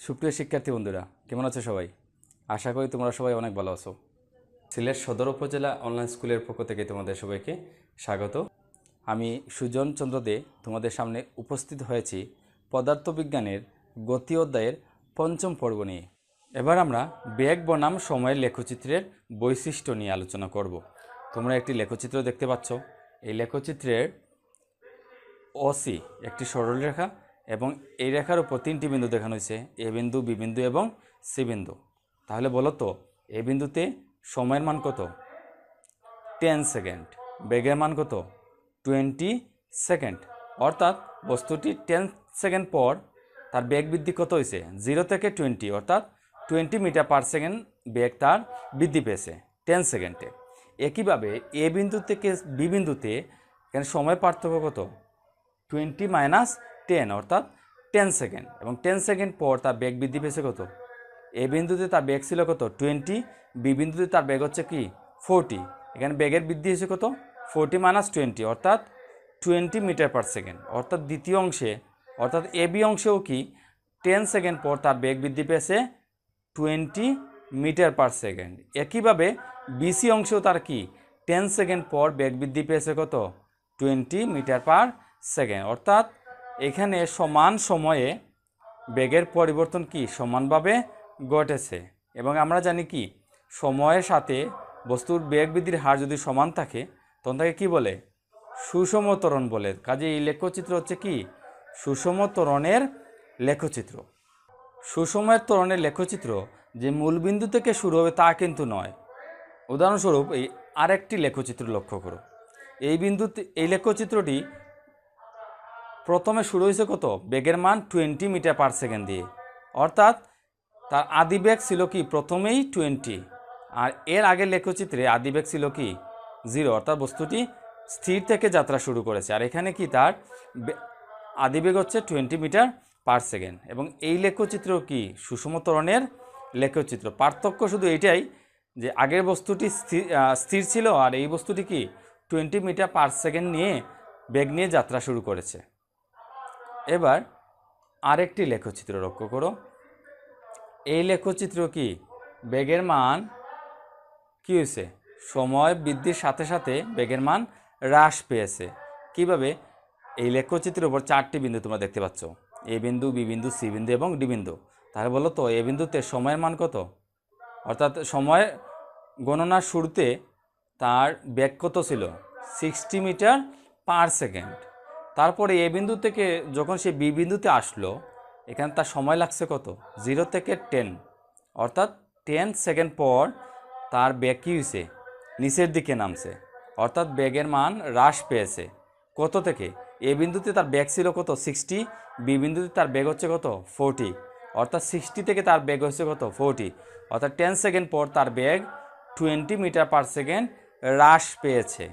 সুপ্রিয় শিক্ষার্থী বন্ধুরা, কেমন আছো সবাই? আশা করি তোমরা সবাই অনেক ভালো আছো। সিলেট সদর উপজেলা অনলাইন স্কুলের পক্ষ থেকে তোমাদের সবাইকে স্বাগত। আমি সুজন চন্দ্র দে তোমাদের সামনে উপস্থিত হয়েছি পদার্থবিজ্ঞানের গতি অধ্যায়ের পঞ্চম পর্ব নিয়ে। এবার আমরা বেগ বনাম সময়ের লেখচিত্রের বৈশিষ্ট্য নিয়ে আলোচনা করব। তোমরা একটি লেখচিত্র দেখতে পাচ্ছ। এই লেখচিত্রের অসি একটি সরলরেখা এবং এই রেখার উপর তিনটি বিন্দু দেখানো হয়েছে, এ বিন্দু, বি বিন্দু এবং সি বিন্দু। তাহলে বলো তো, এ বিন্দুতে সময়ের মান কত? Ten second. বেগের মান কত? Twenty second. অর্থাৎ বস্তুটি টেন সেকেন্ড পর তার বেগ বৃদ্ধি কত হয়েছে? জিরো থেকে টোয়েন্টি, অর্থাৎ টোয়েন্টি মিটার পার সেকেন্ড বেগ তার বৃদ্ধি পেয়েছে টেন সেকেন্ডে। একইভাবে এ বিন্দু থেকে বি বিন্দুতে এখানে সময় পার্থক্য কত? টোয়েন্টি মাইনাস টেন অর্থাৎ টেন সেকেন্ড এবং টেন সেকেন্ড পর তার বেগ বৃদ্ধি পেয়েছে কত? এ বিন্দুতে তার বেগ ছিল কত? টোয়েন্টি বি বিন্দুতে তার বেগ হচ্ছে কি? ফোরটি এখানে বেগের বৃদ্ধি হয়েছে কত? ফোরটি মাইনাস টোয়েন্টি অর্থাৎ টোয়েন্টি মিটার পার সেকেন্ড অর্থাৎ দ্বিতীয় অংশে, অর্থাৎ এ বি অংশেও কি? টেন সেকেন্ড পর তার বেগ বৃদ্ধি পেয়েছে টোয়েন্টি মিটার পার সেকেন্ড একইভাবে বিসি অংশেও তার কি? টেন সেকেন্ড পর বেগ বৃদ্ধি পেয়েছে কত? টোয়েন্টি মিটার পার সেকেন্ড অর্থাৎ এখানে সমান সময়ে বেগের পরিবর্তন কি? সমানভাবে ঘটেছে। এবং আমরা জানি কি? সময়ের সাথে বস্তুর বেগ বৃদ্ধির হার যদি সমান থাকে, তখন তাকে কী বলে? সুষম ত্বরণ বলে। কাজে এই লেখচিত্র হচ্ছে কি? সুষম ত্বরণের লেখচিত্র। সুষমের ত্বরণের লেখচিত্র যে মূলবিন্দু থেকে শুরু হবে তা কিন্তু নয়। উদাহরণস্বরূপ, এই আরেকটি লেখচিত্র লক্ষ্য করো। এই বিন্দুতে, এই লেখচিত্রটি প্রথমে শুরু হয়েছে কত? বেগের মান টোয়েন্টি মিটার পার সেকেন্ড দিয়ে। অর্থাৎ তার আদি বেগ ছিল কি? প্রথমেই টোয়েন্টি। আর এর আগের লেখচিত্রে আদি বেগ ছিল কি? জিরো। অর্থাৎ বস্তুটি স্থির থেকে যাত্রা শুরু করেছে। আর এখানে কি তার? আদি বেগ হচ্ছে টোয়েন্টি মিটার পার সেকেন্ড। এবং এই লেখচিত্র কি? সুষম তরণের লেখচিত্র। পার্থক্য শুধু এইটাই যে আগের বস্তুটি স্থির ছিল আর এই বস্তুটি কি? টোয়েন্টি মিটার পার সেকেন্ড নিয়ে বেগ নিয়ে যাত্রা শুরু করেছে। এবার আরেকটি লেখচিত্র লক্ষ্য করো। এই লেখচিত্র কি? বেগের মান কি হয়েছে সময় বৃদ্ধির সাথে সাথে বেগের মান হ্রাস পেয়েছে। কীভাবে? এই লেখচিত্রের উপর চারটি বিন্দু তোমরা দেখতে পাচ্ছ। এ বিন্দু, বি বিন্দু, সি বিন্দু এবং ডি বিন্দু। তাহলে বলো তো, এ বিন্দুতে সময়ের মান কত? অর্থাৎ সময় গণনার শুরুতে তার বেগ কত ছিল? সিক্সটি মিটার পার সেকেন্ড তারপরে এ বিন্দু থেকে যখন সে বি বিন্দুতে আসলো, এখানে তার সময় লাগছে কত? জিরো থেকে টেন। অর্থাৎ টেন সেকেন্ড পর তার ব্যাগ কী হয়েছে নিচের দিকে নামছে। অর্থাৎ ব্যাগের মান হ্রাস পেয়েছে। কত থেকে? এ বিন্দুতে তার ব্যাগ ছিল কত? সিক্সটি। বি বিন্দুতে তার ব্যাগ হচ্ছে কত? ফোরটি। অর্থাৎ সিক্সটি থেকে তার ব্যাগ হচ্ছে কত? ফোরটি। অর্থাৎ টেন সেকেন্ড পর তার ব্যাগ টোয়েন্টি মিটার পার সেকেন্ড হ্রাস পেয়েছে।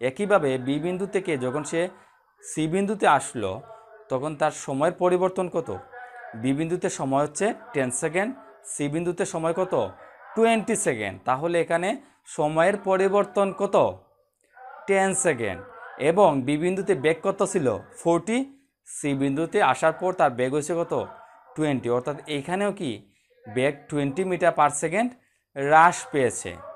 একইভাবে বি বিন্দু থেকে যখন সে সি বিন্দুতে আসলো, তখন তার সময়ের পরিবর্তন কত? বি বিন্দুতে সময় হচ্ছে টেন সেকেন্ড, সি বিন্দুতে সময় কত? Twenty second. তাহলে এখানে সময়ের পরিবর্তন কত? Ten second. এবং বি বিন্দুতে বেগ কত ছিল? ফোরটি। সি বিন্দুতে আসার পর তার বেগ হয়েছে কত? টোয়েন্টি। অর্থাৎ এইখানেও কি? বেগ টোয়েন্টি মিটার পার সেকেন্ড হ্রাস পেয়েছে।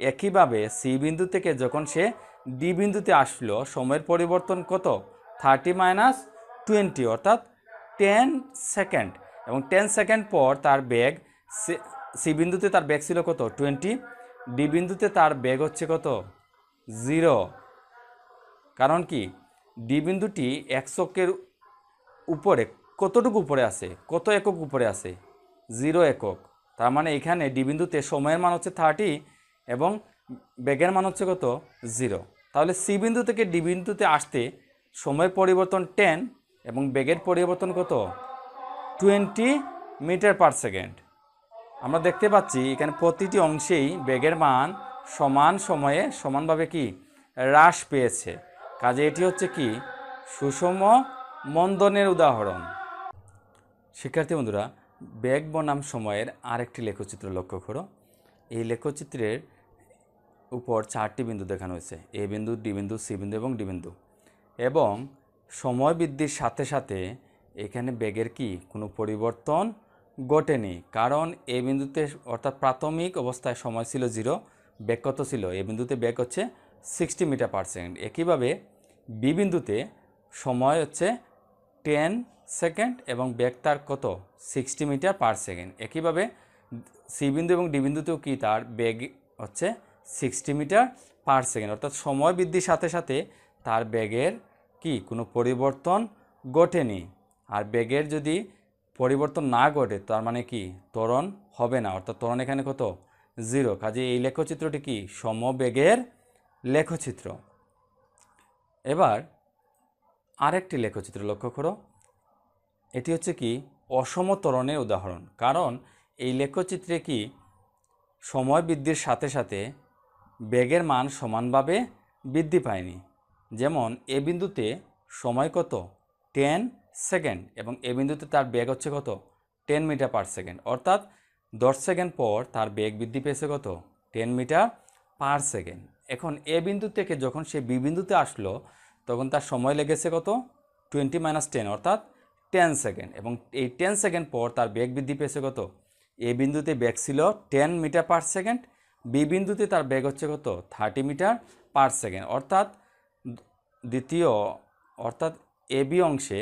একইভাবে সি বিন্দু থেকে যখন সে ডি বিন্দুতে আসলো, সময়ের পরিবর্তন কত? থার্টি মাইনাস টোয়েন্টি অর্থাৎ টেন সেকেন্ড এবং টেন সেকেন্ড পর তার ব্যাগ সি- বিন্দুতে তার ব্যাগ ছিল কত? টোয়েন্টি ডি বিন্দুতে তার ব্যাগ হচ্ছে কত? জিরো কারণ কি? ডি বিন্দুটি একশকের উপরে, কতটুকু উপরে আছে? কত একক উপরে আছে? জিরো একক। তার মানে এখানে ডি বিন্দুতে সময়ের মান হচ্ছে থার্টি এবং বেগের মান হচ্ছে কত? জিরো। তাহলে সি বিন্দু থেকে ডি বিন্দুতে আসতে সময়ের পরিবর্তন টেন এবং বেগের পরিবর্তন কত? Twenty metre per second. আমরা দেখতে পাচ্ছি এখানে প্রতিটি অংশেই বেগের মান সমান সময়ে সমানভাবে কি? হ্রাস পেয়েছে। কাজে এটি হচ্ছে কি? সুষম মন্দনের উদাহরণ। শিক্ষার্থী বন্ধুরা, বেগ বনাম সময়ের আরেকটি লেখচিত্র লক্ষ্য করো। এই লেখচিত্রের উপর চারটি বিন্দু দেখানো হয়েছে, এ বিন্দু, ডি বিন্দু, সি বিন্দু এবং ডি বিন্দু। এবং সময় বৃদ্ধির সাথে সাথে এখানে বেগের কি? কোনো পরিবর্তন ঘটেনি। কারণ এ বিন্দুতে অর্থাৎ প্রাথমিক অবস্থায় সময় ছিল জিরো, বেগ কত ছিল? এ বিন্দুতে বেগ হচ্ছে সিক্সটি মিটার পার সেকেন্ড। একইভাবে বি বিন্দুতে সময় হচ্ছে টেন সেকেন্ড এবং বেগ তার কত? Sixty metre per second. একইভাবে সি বিন্দু এবং ডি বিন্দুতেও কি? তার বেগ হচ্ছে সিক্সটি মিটার পার সেকেন্ড। অর্থাৎ সময় বৃদ্ধির সাথে সাথে তার বেগের কি? কোনো পরিবর্তন ঘটেনি। আর বেগের যদি পরিবর্তন না ঘটে, তার মানে কি? ত্বরণ হবে না। অর্থাৎ ত্বরণ এখানে কত? জিরো। কাজে এই লেখচিত্রটি কি? সমবেগের লেখচিত্র। এবার আরেকটি লেখচিত্র লক্ষ্য করো। এটি হচ্ছে কি? অসম ত্বরণের উদাহরণ। কারণ এই লেখচিত্রে কি? সময় বৃদ্ধির সাথে সাথে বেগের মান সমানভাবে বৃদ্ধি পায়নি। যেমন, এ বিন্দুতে সময় কত? টেন সেকেন্ড এবং এ বিন্দুতে তার বেগ হচ্ছে কত? Ten metre per second. অর্থাৎ দশ সেকেন্ড পর তার বেগ বৃদ্ধি পেয়েছে কত? Ten metre per second. এখন এ বিন্দু থেকে যখন সে বি বিন্দুতে আসলো, তখন তার সময় লেগেছে কত? টোয়েন্টি মাইনাস টেন, অর্থাৎ টেন সেকেন্ড এবং এই টেন সেকেন্ড পর তার বেগ বৃদ্ধি পেয়েছে কত? এ বিন্দুতে বেগ ছিল ten metre per second B বিন্দুতে তার বেগ হচ্ছে কত? Thirty metre per second. অর্থাৎ দ্বিতীয়, অর্থাৎ এ বি অংশে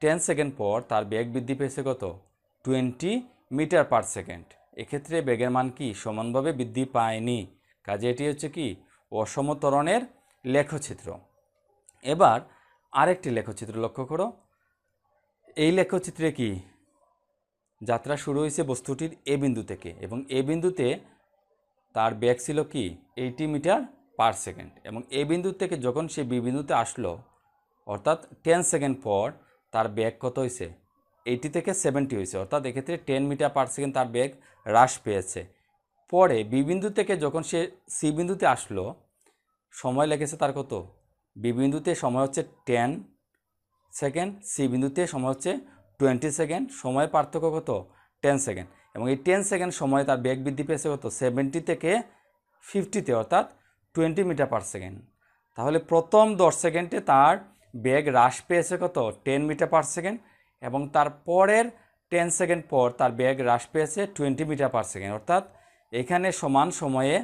টেন সেকেন্ড পর তার বেগ বৃদ্ধি পেয়েছে কত? Twenty metre per second. এক্ষেত্রে বেগের মান কি সমানভাবে বৃদ্ধি পায়নি? কাজে এটি হচ্ছে কি? অসমতরণের লেখচিত্র। এবার আরেকটি লেখচিত্র লক্ষ্য করো। এই লেখচিত্রে কি? যাত্রা শুরু হয়েছে বস্তুটির এ বিন্দু থেকে এবং এ বিন্দুতে তার বেগ ছিল কি? এইটি মিটার পার সেকেন্ড এবং এ বিন্দু থেকে যখন সে বি বিন্দুতে আসলো, অর্থাৎ টেন সেকেন্ড পর তার বেগ কত হয়েছে এইটি থেকে সেভেন্টি হয়েছে অর্থাৎ এক্ষেত্রে টেন মিটার পার সেকেন্ড তার বেগ হ্রাস পেয়েছে। পরে বি বিন্দু থেকে যখন সে সি বিন্দুতে আসলো, সময় লেগেছে তার কত? বি বিন্দুতে সময় হচ্ছে টেন সেকেন্ড সি বিন্দুতে সময় হচ্ছে টোয়েন্টি সেকেন্ড সময় পার্থক্য কত? টেন সেকেন্ড এবং এই টেন সেকেন্ড সময়ে তার বেগ বৃদ্ধি পেয়েছে কত? সেভেন্টি থেকে ফিফটিতে অর্থাৎ টোয়েন্টি মিটার পার সেকেন্ড তাহলে প্রথম দশ সেকেন্ডে তার বেগ হ্রাস পেয়েছে কত? টেন মিটার পার সেকেন্ড এবং তার পরের টেন সেকেন্ড পর তার বেগ হ্রাস পেয়েছে টোয়েন্টি মিটার পার সেকেন্ড অর্থাৎ এখানে সমান সময়ে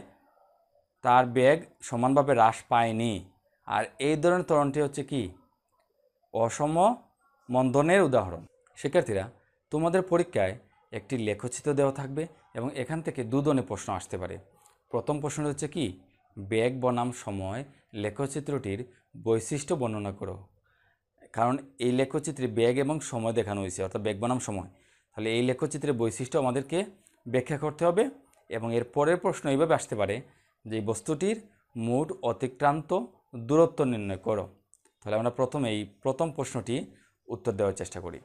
তার বেগ সমানভাবে হ্রাস পায়নি। আর এই ধরনের ত্বরণটি হচ্ছে কি? অসম মন্দনের উদাহরণ। শিক্ষার্থীরা, তোমাদের পরীক্ষায় একটি লেখচিত্র দেওয়া থাকবে এবং এখান থেকে দু ধরনের প্রশ্ন আসতে পারে। প্রথম প্রশ্ন হচ্ছে কি? বেগ বনাম সময় লেখচিত্রটির বৈশিষ্ট্য বর্ণনা করো। কারণ এই লেখচিত্রে বেগ এবং সময় দেখানো হয়েছে, অর্থাৎ বেগ বনাম সময়। তাহলে এই লেখচিত্রের বৈশিষ্ট্য আমাদেরকে ব্যাখ্যা করতে হবে এবং এর পরের প্রশ্ন এইভাবে আসতে পারে যে বস্তুটির মোট অতিক্রান্ত দূরত্ব নির্ণয় করো। তাহলে আমরা প্রথমে এই প্রথম প্রশ্নটি উত্তর দেওয়ার চেষ্টা করি।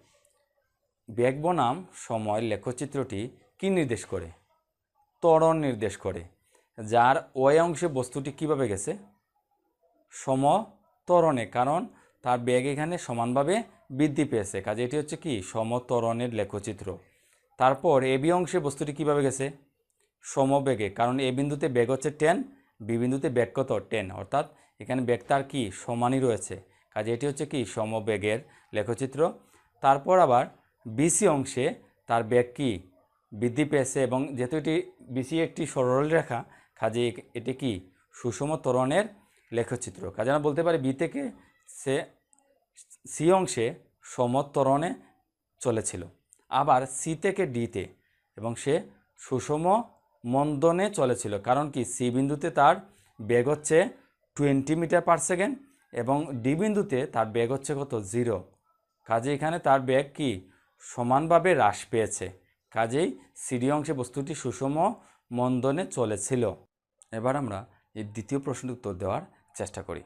বেগ বনাম সময় লেখচিত্রটি কি নির্দেশ করে? ত্বরণ নির্দেশ করে। যার ওই অংশে বস্তুটি কীভাবে গেছে? সমতরণে কারণ তার বেগ এখানে সমানভাবে বৃদ্ধি পেয়েছে। কাজে এটি হচ্ছে কি? সমতরণের লেখচিত্র। তারপর এ বি অংশে বস্তুটি কীভাবে গেছে? সমবেগে, কারণ এ বিন্দুতে বেগ হচ্ছে টেন, বি বিন্দুতে বেগ কত? টেন। অর্থাৎ এখানে বেগ তার কি? সমানই রয়েছে। কাজে এটি হচ্ছে কি? সমবেগের লেখচিত্র। তারপর আবার বিসি অংশে তার বেগ কি বৃদ্ধি পেয়েছে এবং যেহেতু এটি বিসি একটি সরল রেখা কাজে এটি কি সুষম ত্বরণের লেখচিত্র। কাজে আমরা বলতে পারি বি থেকে সে সি অংশে সমত্বরণে চলেছিল। আবার সি থেকে ডিতে এবং সে সুষম মন্দনে চলেছিল। কারণ কি সি বিন্দুতে তার বেগ হচ্ছে টোয়েন্টি মিটার পার সেকেন্ড এবং ডি বিন্দুতে তার বেগ হচ্ছে কত? জিরো। কাজে এখানে তার বেগ কি সমানভাবে হ্রাস পেয়েছে। কাজেই সিডি অংশে বস্তুটি সুষম মন্দনে চলেছিল। এবার আমরা এই দ্বিতীয় প্রশ্নের উত্তর দেওয়ার চেষ্টা করি।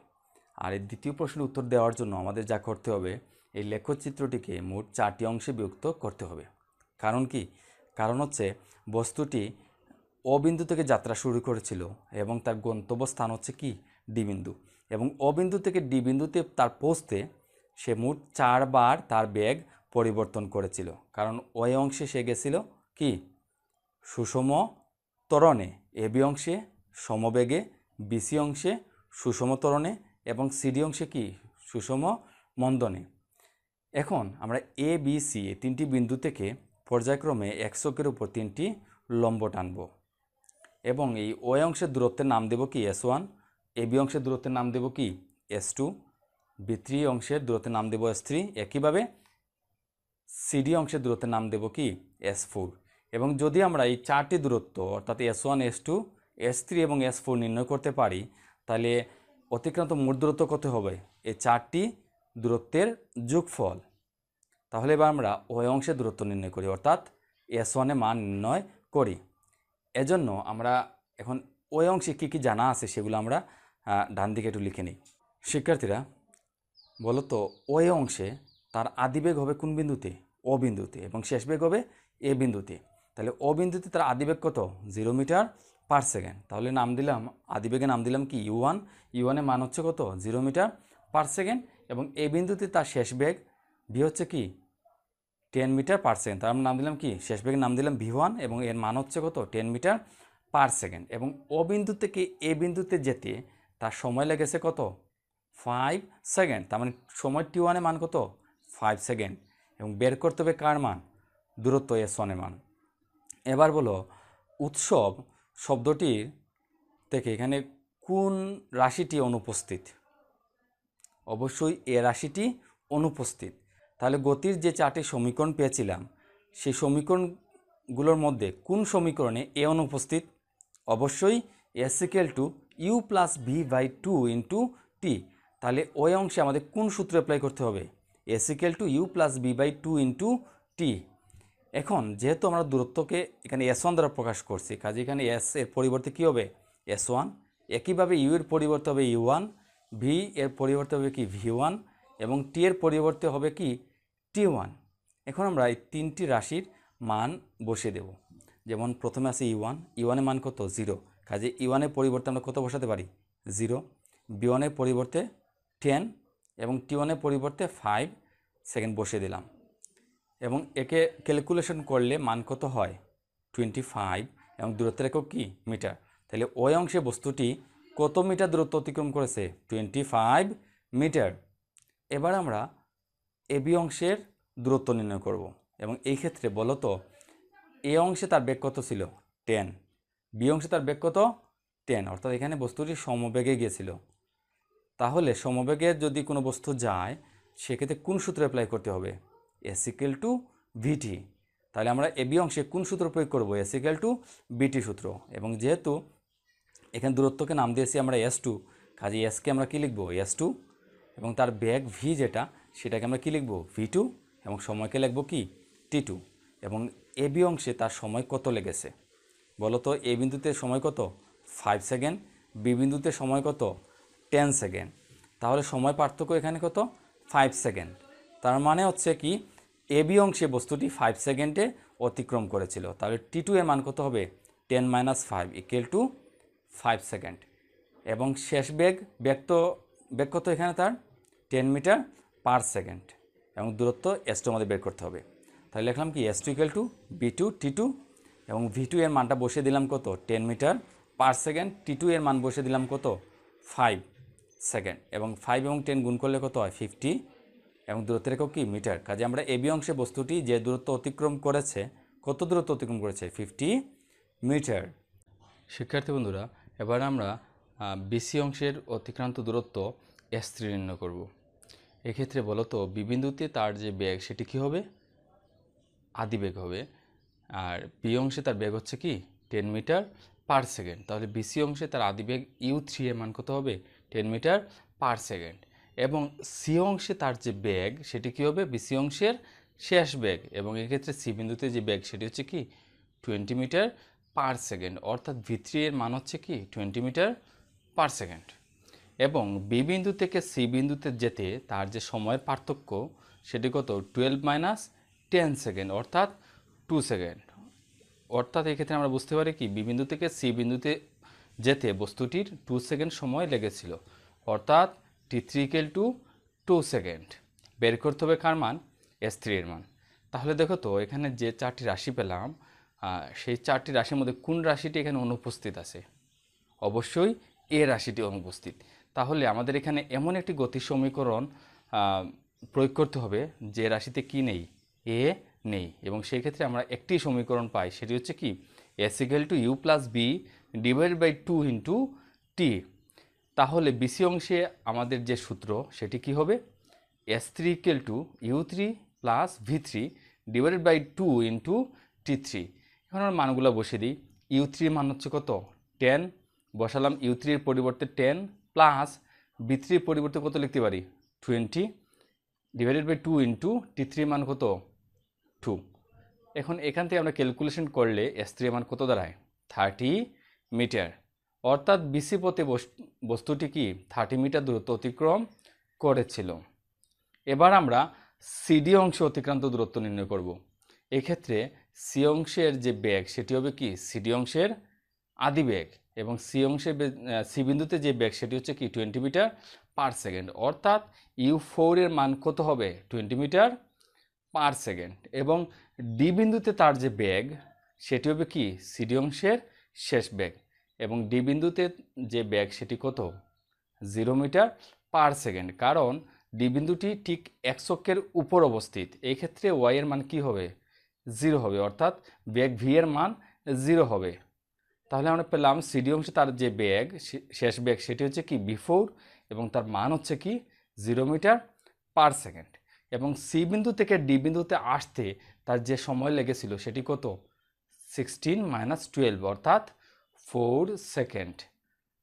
আর এই দ্বিতীয় প্রশ্নের উত্তর দেওয়ার জন্য আমাদের যা করতে হবে, এই লেখচিত্রটিকে মোট চারটি অংশে বিভক্ত করতে হবে। কারণ কি? কারণ হচ্ছে বস্তুটি অবিন্দু থেকে যাত্রা শুরু করেছিল এবং তার গন্তব্যস্থান হচ্ছে কি? ডি বিন্দু। এবং অবিন্দু থেকে ডি বিন্দুতে তার পৌঁছতে সে মোট চারবার তার বেগ পরিবর্তন করেছিল। কারণ ওই অংশে সে গেছিল কি? সুষম ত্বরণে। এ বি অংশে সমবেগে বিসি অংশে সুষম ত্বরণে এবং সিডি অংশে কি? সুষম মন্দনে। এখন আমরা এ, বি, সি তিনটি বিন্দু থেকে পর্যায়ক্রমে একশকের উপর তিনটি লম্ব টানব। এবং এই ও অংশের দূরত্বের নাম দেব কি? S one. এ বি অংশের দূরত্বের নাম দেব কি? S two. বি অংশের দূরত্বের নাম দেব এস থ্রি। একইভাবে সিডি অংশের দূরত্বের নাম দেব কি? এস ফোর এবং যদি আমরা এই চারটি দূরত্ব, অর্থাৎ S one S two S three এবং এস ফোর নির্ণয় করতে পারি, তাহলে অতিক্রান্ত মোট দূরত্ব কত হবে? এই চারটি দূরত্বের যোগফল। তাহলে এবার আমরা ওই অংশের দূরত্ব নির্ণয় করি, অর্থাৎ এস ওয়ানের মান নির্ণয় করি। এজন্য আমরা এখন ওই অংশে কী কী জানা আছে সেগুলো আমরা ডান দিকে একটু লিখে নিই। শিক্ষার্থীরা বলো তো ওই অংশে তার আদিবেগ হবে কোন বিন্দুতে? ও বিন্দুতে। এবং শেষ বেগ হবে এ বিন্দুতে। তাহলে ও বিন্দুতে তার আদিবেগ কত? Zero metre per second. তাহলে নাম দিলাম আদিবেগে নাম দিলাম কি? ইউ ওয়ান ইউ ওয়ানের মান হচ্ছে কত? Zero metre per second. এবং এ বিন্দুতে তার শেষ বেগ ভি হচ্ছে কি? Ten metre per second. তার নাম দিলাম কি? শেষ বেগের নাম দিলাম ভি ওয়ান এবং এর মান হচ্ছে কত? Ten metre per second. এবং ও বিন্দু থেকে এ বিন্দুতে যেতে তার সময় লেগেছে কত? Five second. তার মানে সময় টি ওয়ানের মান কত? ফাইভ সেকেন্ড এবং বের করতে হবে কার মান? দূরত্ব এস ওয়ানের মান। এবার বলো, উৎসব শব্দটির থেকে এখানে কোন রাশিটি অনুপস্থিত? অবশ্যই এ রাশিটি অনুপস্থিত। তাহলে গতির যে চারটি সমীকরণ পেয়েছিলাম, সেই সমীকরণগুলোর মধ্যে কোন সমীকরণে এ অনুপস্থিত? অবশ্যই S equal to U plus V by two into T তাহলে ওই অংশে আমাদের কোন সূত্র অ্যাপ্লাই করতে হবে? S equal to U plus V by two into T এখন যেহেতু আমরা দূরত্বকে এখানে এস ওয়ান দ্বারা প্রকাশ করছি, কাজে এখানে এস এর পরিবর্তে কী হবে? এস ওয়ান একইভাবে ইউ এর পরিবর্তে হবে ইউ ওয়ান ভি এর পরিবর্তে হবে কি? ভি ওয়ান এবং টি এর পরিবর্তে হবে কি? টি ওয়ান এখন আমরা এই তিনটি রাশির মান বসিয়ে দেব। যেমন প্রথমে আছে ই ওয়ান ই ওয়ানের মান কত? জিরো কাজে ই ওয়ানের পরিবর্তে আমরা কত বসাতে পারি? জিরো বি ওয়ানের পরিবর্তে টেন এবং টি ওয়ানের পরিবর্তে ফাইভ সেকেন্ড বসিয়ে দিলাম। এবং একে ক্যালকুলেশন করলে মান কত হয়? টোয়েন্টি ফাইভ এবং দূরত্বের একক কী? মিটার। তাহলে ওই অংশে বস্তুটি কত মিটার দূরত্ব অতিক্রম করেছে? Twenty five metre. এবার আমরা এবি অংশের দূরত্ব নির্ণয় করব। এবং এই ক্ষেত্রে বলতো এ অংশে তার বেগ কত ছিল? টেন বি অংশে তার বেগ কত? টেন অর্থাৎ এখানে বস্তুটি সমবেগে গিয়েছিল। তাহলে সমবেগে যদি কোনো বস্তু যায়, সেক্ষেত্রে কোন সূত্র অ্যাপ্লাই করতে হবে? এসিক্যাল টু ভিটি তাহলে আমরা এবি অংশে কোন সূত্র প্রয়োগ করব? এসিক্যাল টু বিটি সূত্র। এবং যেহেতু এখানে দূরত্বকে নাম দিয়েছি আমরা এস টু কাজে এসকে আমরা কী লিখব? এস টু এবং তার ব্যাগ ভি যেটা, সেটাকে আমরা কী লিখব? ভি টু এবং সময়কে লিখব কি? টি টু এবং এ বি অংশে তার সময় কত লেগেছে? বলো তো এ বিন্দুতে সময় কত? ফাইভ সেকেন্ড বি বিন্দুতে সময় কত? টেন সেকেন্ড তাহলে সময় পার্থক্য এখানে কত? ফাইভ সেকেন্ড তার মানে হচ্ছে কি, এ বি অংশে বস্তুটি ফাইভ সেকেন্ডে অতিক্রম করেছিল। তাহলে টি টু এর মান কত হবে? Ten minus five equal to five second এবং শেষ বেগ বেগ তো, বেগ কত এখানে তার? টেন মিটার পার সেকেন্ড এবং দূরত্ব এস টু আমাদের বের করতে হবে। তাহলে লিখলাম কি S two equal to V two T two এবং ভি টু এর মানটা বসিয়ে দিলাম কত? Ten metre per second T two এর মান বসিয়ে দিলাম কত? ফাইভ সেকেন্ড এবং ফাইভ এবং টেন গুণ করলে কত হয়? ফিফটি এবং দূরত্বের একক কি? মিটার। কাজে আমরা এবি অংশে বস্তুটি যে দূরত্ব অতিক্রম করেছে, কত দূরত্ব অতিক্রম করেছে? Fifty metre. শিক্ষার্থী বন্ধুরা, এবার আমরা বিসি অংশের অতিক্রান্ত দূরত্ব এস থ্রি নির্ণয় করব। এক্ষেত্রে বলতো বিবিন্দুতে তার যে বেগ, সেটি কী হবে? আদি বেগ হবে। আর বি অংশে তার বেগ হচ্ছে কি? Ten metre per second. তাহলে বিসি অংশে তার আদি বেগ ইউ থ্রি এর মান কত হবে? Ten metre per second. এবং সি অংশে তার যে বেগ, সেটি কী হবে? বিসি অংশের শেষ বেগ। এবং এক্ষেত্রে সি বিন্দুতে যে বেগ, সেটি হচ্ছে কি? Twenty metre per second. অর্থাৎ ভি থ্রি এর মান হচ্ছে কি? Twenty metre per second. এবং বি বিন্দু থেকে সি বিন্দুতে যেতে তার যে সময়ের পার্থক্য, সেটি কত? টুয়েলভ মাইনাস টেন সেকেন্ড অর্থাৎ টু সেকেন্ড অর্থাৎ এক্ষেত্রে আমরা বুঝতে পারি কি? বি বিন্দু থেকে সি বিন্দুতে যেতে বস্তুটির টু সেকেন্ড সময় লেগেছিল। অর্থাৎ T three equal to two second বের করতে হবে কার মান? এস এর মান। তাহলে দেখো তো, এখানে যে চারটি রাশি পেলাম সেই চারটি রাশির মধ্যে কোন রাশিটি এখানে অনুপস্থিত আছে? অবশ্যই এ রাশিটি অনুপস্থিত। তাহলে আমাদের এখানে এমন একটি গতি সমীকরণ প্রয়োগ করতে হবে যে রাশিতে কি নেই? এ নেই। এবং সেই ক্ষেত্রে আমরা একটি সমীকরণ পাই, সেটি হচ্ছে কি? S equal to U plus V divide by two into T. তাহলে বিসি অংশে আমাদের যে সূত্র, সেটি কি হবে? S three equal to U three plus V three divided by two into T three. এখন আমরা মানগুলো বসিয়ে দিই। ইউ থ্রির মান হচ্ছে কত? টেন। বসালাম ইউ থ্রির পরিবর্তে টেন প্লাস বি থ্রির পরিবর্তে কত লিখতে পারি? Twenty. Divided by two into T three মান কত? টু। এখন এখান থেকে আমরা ক্যালকুলেশন করলে এস থ্রি মান কত দাঁড়ায়? থার্টি মিটার অর্থাৎ বিসি পথে বস- বস্তুটি কি? থার্টি মিটার দূরত্ব অতিক্রম করেছিল। এবার আমরা সিডি অংশে অতিক্রান্ত দূরত্ব নির্ণয় করব। এক্ষেত্রে সি অংশের যে ব্যাগ সেটি হবে কি? সিডি অংশের আদি ব্যাগ এবং সি অংশের সি বিন্দুতে যে ব্যাগ সেটি হচ্ছে কি? টোয়েন্টি মিটার পার সেকেন্ড অর্থাৎ ইউ ফোরের মান কত হবে? টোয়েন্টি মিটার পার সেকেন্ড এবং ডি বিন্দুতে তার যে ব্যাগ সেটি হবে কি? সিডি অংশের শেষ ব্যাগ এবং ডি বিন্দুতে যে ব্যাগ সেটি কত? Zero metre per second. কারণ ডি বিন্দুটি ঠিক এক অক্ষের উপর অবস্থিত। এই ক্ষেত্রে ওয়াই এর মান কি হবে? জিরো হবে। অর্থাৎ ব্যাগ ভি এর মান জিরো হবে। তাহলে আমরা পেলাম সিডি অংশে তার যে ব্যাগ শেষ ব্যাগ সেটি হচ্ছে কি? বিফোর এবং তার মান হচ্ছে কি? Zero metre per second. এবং সি বিন্দু থেকে ডি বিন্দুতে আসতে তার যে সময় লেগেছিল সেটি কত? সিক্সটিন মাইনাস টুয়েলভ অর্থাৎ ফোর সেকেন্ড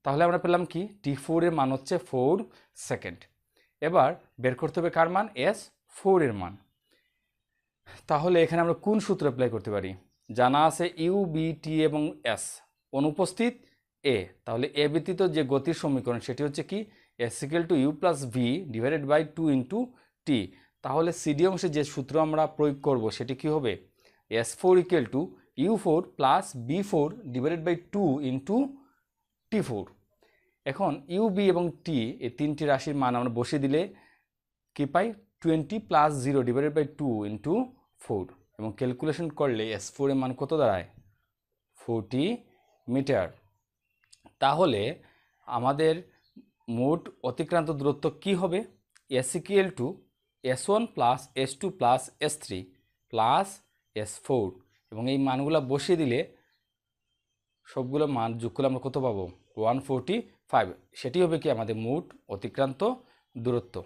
তাহলে আমরা পেলাম কি? টি ফোরের মান হচ্ছে ফোর সেকেন্ড এবার বের করতে হবে কার মান? এস ফোরের মান। তাহলে এখানে আমরা কোন সূত্র অ্যাপ্লাই করতে পারি? জানা আছে ইউ বি টি এবং এস অনুপস্থিত এ তাহলে এ ব্যতীত যে গতির সমীকরণ সেটি হচ্ছে কি? S equal to U plus V divided by two into T তাহলে সিডি অংশে যে সূত্র আমরা প্রয়োগ করব, সেটি কি হবে? S four equal to U four plus V four divided by two into T four এখন ইউ বি এবং টি এই তিনটি রাশির মান আমরা বসিয়ে দিলে কি পাই? Twenty plus zero divided by two into four এবং ক্যালকুলেশন করলে এস ফোরের মান কত দাঁড়ায়? ফোরটি মিটার তাহলে আমাদের মোট অতিক্রান্ত দূরত্ব কি হবে? S equal to S one plus S two plus S three plus S four এবং এই মানগুলো বসিয়ে দিলে সবগুলো মান যোগ আমরা কত পাবো? ওয়ান ফোরটি ফাইভ সেটি হবে কি? আমাদের মোট অতিক্রান্ত দূরত্ব।